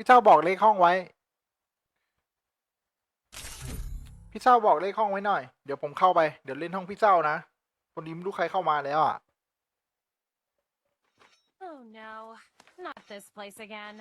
พี่เจ้าบอกเลขห้องไว้ พี่เจ้าบอกเลขห้องไว้หน่อย เดี๋ยวผมเข้าไป เดี๋ยวเล่นห้องพี่เจ้านะ คนนี้ไม่รู้ใครเข้ามาแล้วอะ Oh no, not this place again.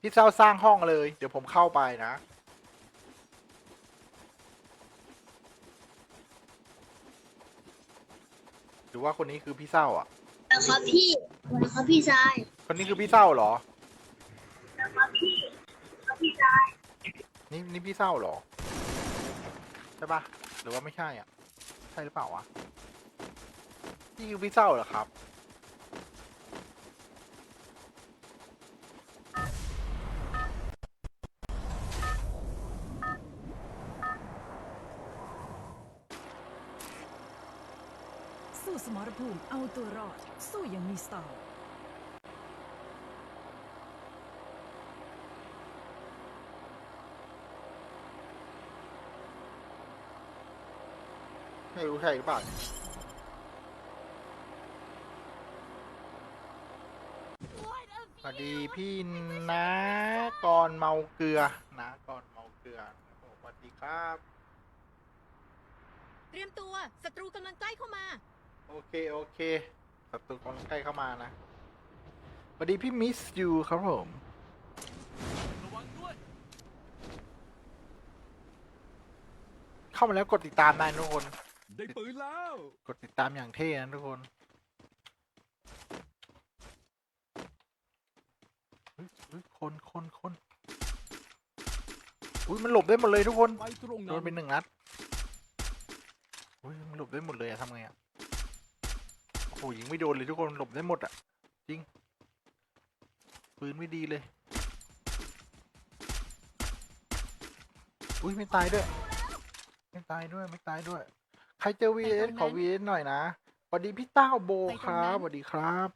พี่เจ้าสร้างห้องเลย เดี๋ยวผมเข้าไปนะ หรือว่าคนนี้คือพี่เจ้าอะ นะครับพี่นะครับพี่ชายคนนี้คือพี่เจ้าเหรอ นะครับพี่ครับพี่ชายนี่นี่พี่เศร้าเหรอ ใช่ปะหรือว่าไม่ใช่อะ ใช่หรือเปล่าวะ นี่คือพี่เศร้าเหรอครับ สู้สมรภูมิเอาตัวรอด สู้อยังมีสไตล์ไม่รู้ใช่หรือเปล่าสวัสดีพี่นะก่อนเมาเกลือนะก่อนเมาเกลือสวัสดีครับ เตรียมตัว ศัตรูกำลังใกล้เข้ามา โอเค โอเคศัตรูกำลังใกล้เข้ามานะสวัสดีพี่มิสยูครับผมเข้ามาแล้วกดติดตามได้นะทุกคน ได้ปืนแล้ว กดติดตามอย่างเท่นะทุกคนเฮ้ยเฮ้ยคนคนคนอุ้ยมันหลบได้หมดเลยทุกคน ไปตรงโดนั้นนเป็นหนึ่งนัดอุ้ยมันหลบได้หมดเลยอะทำไงอะ โอ้โหยิงไม่โดนเลยทุกคนหลบได้หมดอะจริง ปืนไม่ดีเลย อุ้ยไม่ตายด้วย ไม่ตายด้วยไม่ตายด้วย ใครเจอไป VS ตรงนั้นขอ VS หน่อยนะสวัสดีพี่เต้าโบไปตรงครันั้บนสวัสดีครับ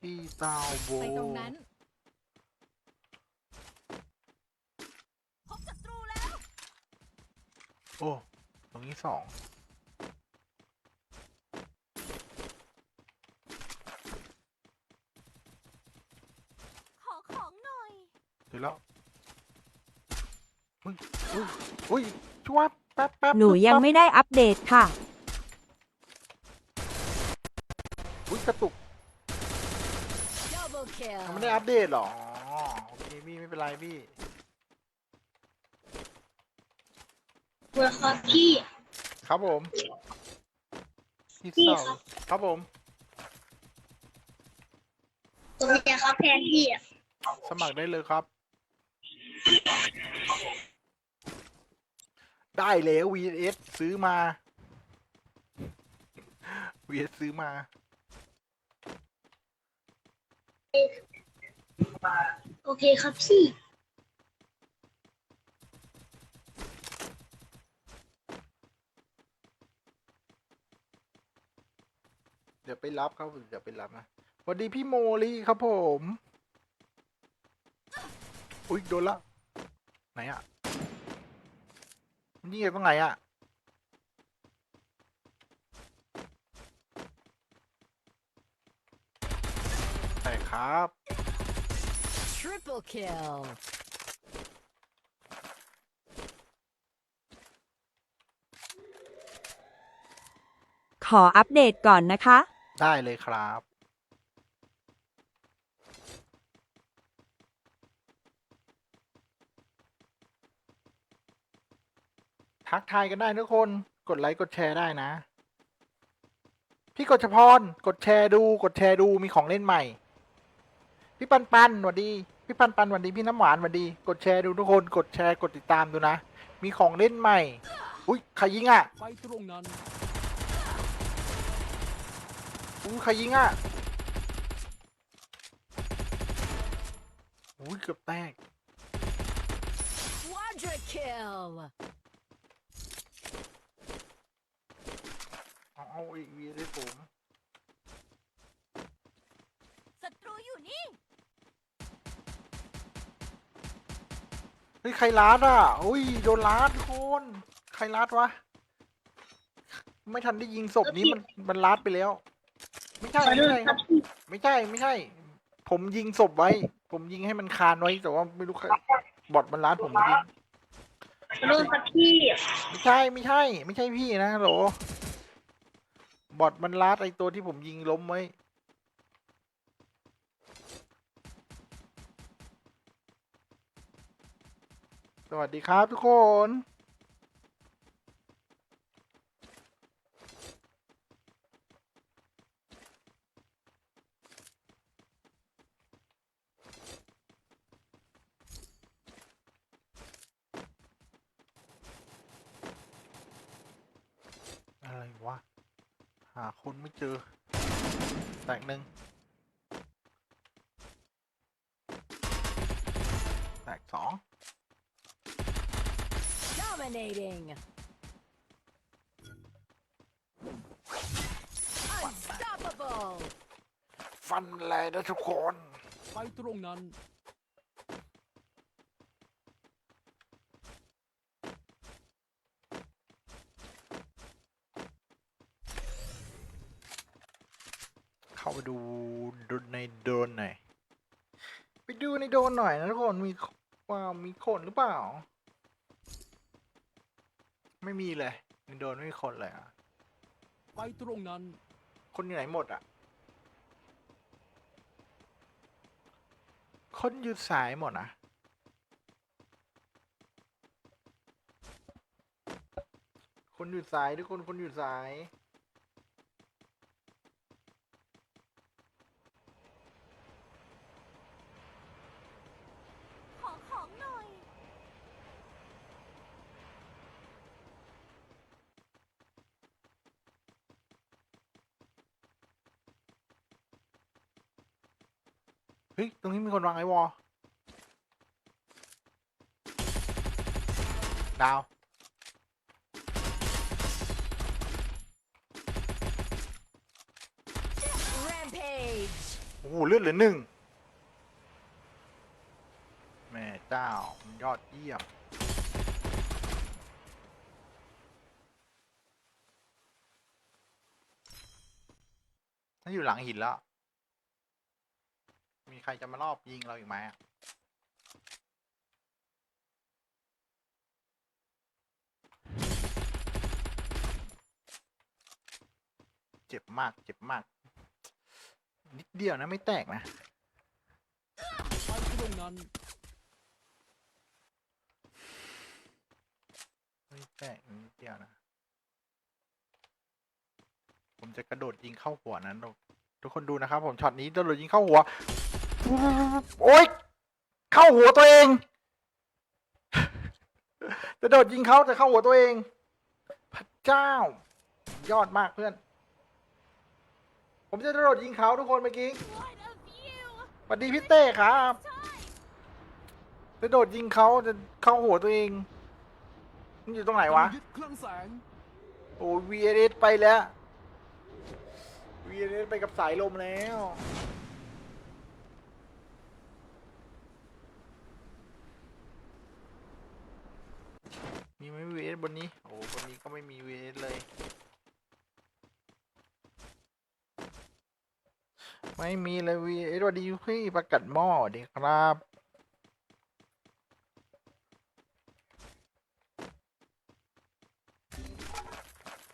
พี่เต้าโบไปตรงนั้นพบศัตรูแล้ว โอ้ ตรงนี้สอง ขอของหน่อย เดี๋ยวแล้วอุ้ยอุ้ยอุ้ยช่วยแป๊บแป๊บหนูยังแป๊บไม่ได้อัปเดตค่ะ อุ้ยกระตุก double kill ยังไม่ได้อัปเดตเหรออ๋อโอเคพี่ไม่เป็นไรพี่นะครับพี่ ครับผมพี่พี่เศร้าครับ ครับผม ผมจะครับแทนพี่อะสมัครได้เลยครับ ได้แล้ว VS ซื้อมา VS ซื้อมา โอเคครับพี่ เดี๋ยวไปรับครับเดี๋ยวไปรับนะสวัสดีพี่โมลีครับผม อุ้ยโดนละ ไหนอะมันยิงไงตรงไหนอะใช่ครับ triple kill ขออัปเดตก่อนนะคะ ได้เลยครับ ทักทายกันได้ทุกคน กดไลค์กดแชร์ได้นะ พี่กฎชพรกดแชร์ดู กดแชร์ดูมีของเล่นใหม่ พี่ปันปันสวัสดี พี่ปันปันสวัสดีพี่น้ำหวานสวัสดี กดแชร์ดูทุกคน กดแชร์กดติดตามดูนะ มีของเล่นใหม่ อุ้ยใครยิงอะไปตรงนั้นอุ้ยใครยิงอะอุ้ยเกือบแตก quadra kill เอาเอาอีกวีเลยผมศัตรูอยู่นี่ เฮ้ยใครลัดอะอุ้ยโดนลัดทุกคนใครลัดวะ ไม่ทันได้ยิงศพนี้มันมันลัดไปแล้ว ไม่ใช่ขอโทไม่ษใช่ ครับพี่ไม่ใช่ไม่ใช่ ผมยิงศพไว้ ผมยิงให้มันคานไว้แต่ว่าไม่รู้ใครบอดมันล้านผมยิงรุ่นครับพี่ ไม่ใช่ไม่ใช่ ไม่ใช่พี่นะฮัลโหล บอดมันลาดไอตัวที่ผมยิงล้มไว้สวัสดีครับทุกคน อะไรวะ หาคนไม่เจอ แตกหนึ่งแตกสอง Dominating. Unstoppable. ฟันเลยนะทุกคน ไปตรงนั้น ไปดูดูในโดรนหน่อยไปดูในโดรนหน่อยนะทุกคนมีว่ามีคนหรือเปล่า ไม่มีเลย ในโดรนไม่มีคนเลยอะไปตรงนั้น คนอยู่ไหนหมดอะ คนอยู่สายหมดอะคนอยู่สายทุกคนคนอยู่สาย ขอของหน่อย เฮ้ย ตรงนี้มีคนวางไอวอลดาว Rampage. โอ้โหเลือดเหลือหนึ่งแม่เจ้า มันยอดเยี่ยมถ้าอยู่หลังหินแล้ว มีใครจะมารอบยิงเราอีกไหมอะเจ็บมาก เจ็บมาก นิดเดียวนะไม่แตกนะ ไปตรงนั้นไม่แตกนิดเดียวนะ ผมจะกระโดดยิงเข้าหัวนั้นทุกคนดูนะครับผมช็อตนี้กระโดดยิงเข้าหัว โอ๊ย เข้าหัวตัวเองกระโดดยิงเขาแต่เข้าหัวตัวเอง พระเจ้า ยอดมากเพื่อน ผมจะโดดยิงเขาทุกคนเมื่อกี้สวัสดีพี่เต้ครับ Time. กระโดดยิงเขาจะเข้าหัวตัวเอง มันอยู่ตรงไหนวะยึดเครื่อสงโอ้ VNS ไปแล้ว VNS ไปกับสายลมแล้ว มีไหม VNS บนนี้ โอ้บนนี้ก็ไม่มี VNS เลย ไม่มีเลย VNS สวัสดีพี่ประกัดหม้อสวัสดีครับ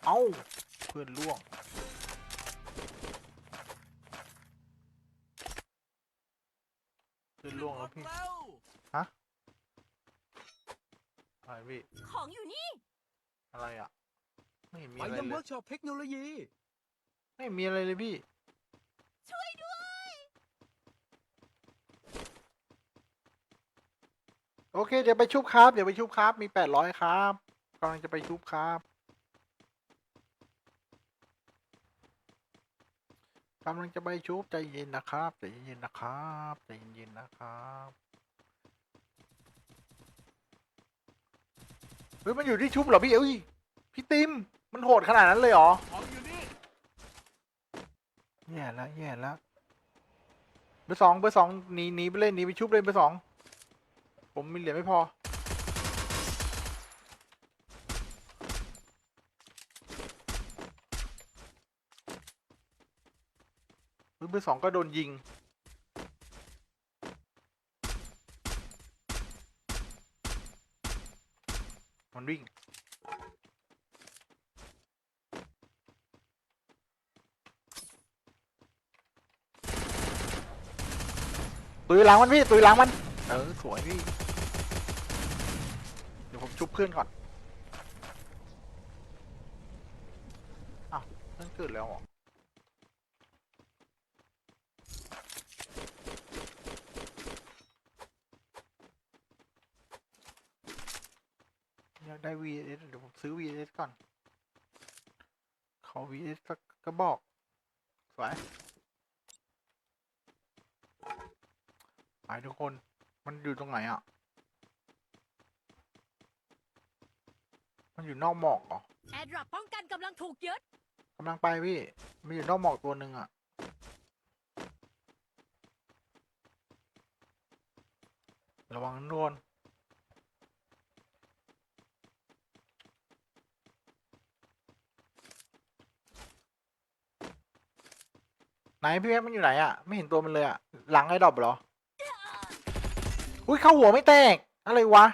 เอาเพื่อนล่วง เพื่อนล่วงแล้วพี่ อะไรพี่ ของอยู่นี่ อะไรอะ ไม่เห็นมีไปอะไรยังเลเวิยร์กช็อปเทคโนโลยี ไม่เห็นมีอะไรเลยพี่ ช่วยด้วย โอเค เดี๋ยวไปชุบครับ เดี๋ยวไปชุบครับ มีแปดร้อยครับกำลังจะไปชุบครับกำลังจะไปชุบใจเย็นนะครับใจเย็นๆนะครับใจเย็นๆนะครับ เฮ้ยมันอยู่ที่ชุบเหรอพี่เอ้ยพี่ติมมันโหดขนาดนั้นเลยเหรอของอยู่นี่แย่แล้วแย่แล้วเบอร์สองเบอร์สองหนีหนีไปเลยหนีไปชุบเลยเบอร์สองผมมีเหรียญไม่พอเฮ้ยเบอร์สองก็โดนยิง มันวิ่ง ตุยหลังมันพี่ ตุยหลังมัน เออ สวยพี่ เดี๋ยวผมชุบเพื่อนก่อน อ้าวเพื่อนเกิดแล้วเหรอ อยากได้ VS เดี๋ยวผมซื้อ VS ก่อน ขอ VS สักกระบอก สวยไปทุกคน มันอยู่ตรงไหนอะ มันอยู่นอกหมอกเหรอแอร์ดรอปป้องกันกำลังถูกยึดกำลังไปพี่ มันอยู่นอกหมอกตัวหนึ่งอะระวังนวล ไหนพี่แม็กมันอยู่ไหนอะไม่เห็นตัวมันเลยอะหลังไอ้ดอบเหรออุ้ยเข้าหัวไม่แตก อะไรวะ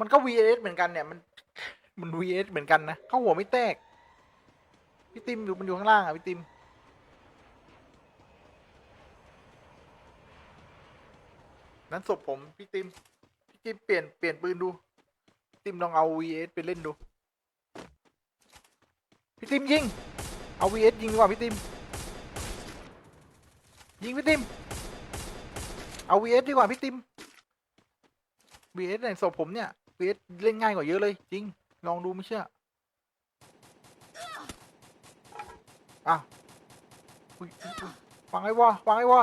มันก็ VS เหมือนกันเนี่ยมันมัน VS เหมือนกันนะเข้าหัวไม่แตก พี่ติมอยู่มันอยู่ข้างล่างอะพี่ติมนั้นศพผมพี่ติมพี่ติมเปลี่ยนเปลี่ยนปืนดู ติมลองเอา VS ไปเล่นดู พี่ติมยิง เอา VS ยิงดีกว่าพี่ติม ยิงพี่ติม เอา VS ดีกว่าพี่ติม VS ในศพผมเนี่ย VS เล่นง่ายกว่าเยอะเลย จริง ลองดูไม่เชื่ออ้าวอุ๊ยอุ๊ยอุ๊ยฟังไอ้วะฟังไอ้วะ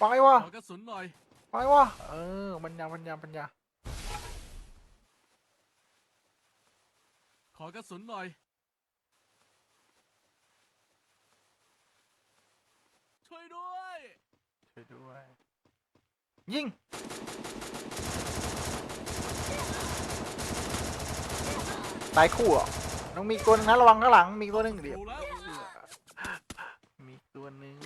ฟังไอ้วะขอกระสุนหน่อยฟังไอ้วะเออปัญญาปัญญาปัญญาขอกระสุนหน่อยช่วยด้วย ช่วยด้วย ยิง ตายคู่เหรอะต้องมีอีกตัวหนึงนะระวังข้างหลัง มีอีกตัวหนึงเดี๋ยว ดูแล้วมีอีกตัวหนึง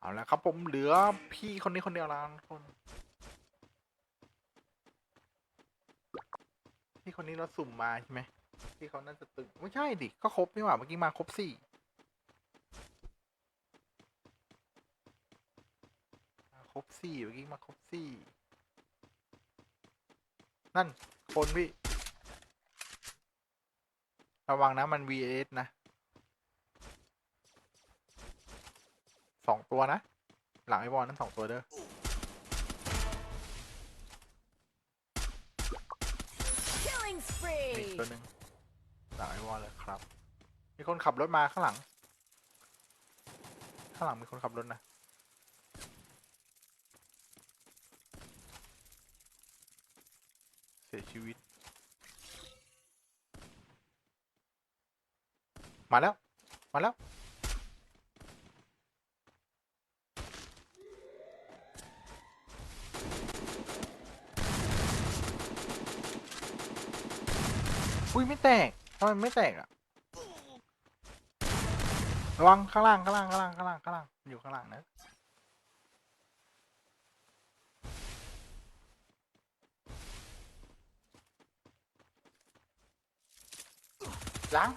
เอาละครับผมเหลือพี่คนนี้คนเดียวแล้วทุกคนพี่คนนี้เราสุ่มมาใช่ไหมพี่เขาน่าจะตึงไม่ใช่ดิก็ครบนี่หว่าเมื่อกี้มาครบสี่มา ครบสี่เมื่อกี้มาครบสี่นั่น คนพี่ ระวังนะมัน VS นะสองตัวนะ หลังไอ้บอลนั้นสองตัวเด้อ killing มีอีก spree ตัวหนึ่งหลังไอ้บอลเลยครับ มีคนขับรถมาข้างหลัง ข้างหลังมีคนขับรถนะ เสีย ชีวิต มาแล้ว มาแล้ว อุ้ยไม่แตกทำไมไม่แตกอะระวังข้างล่างข้างล่างข้างล่างข้างล่างข้างล่างอยู่ข้างล่างนะ หลัง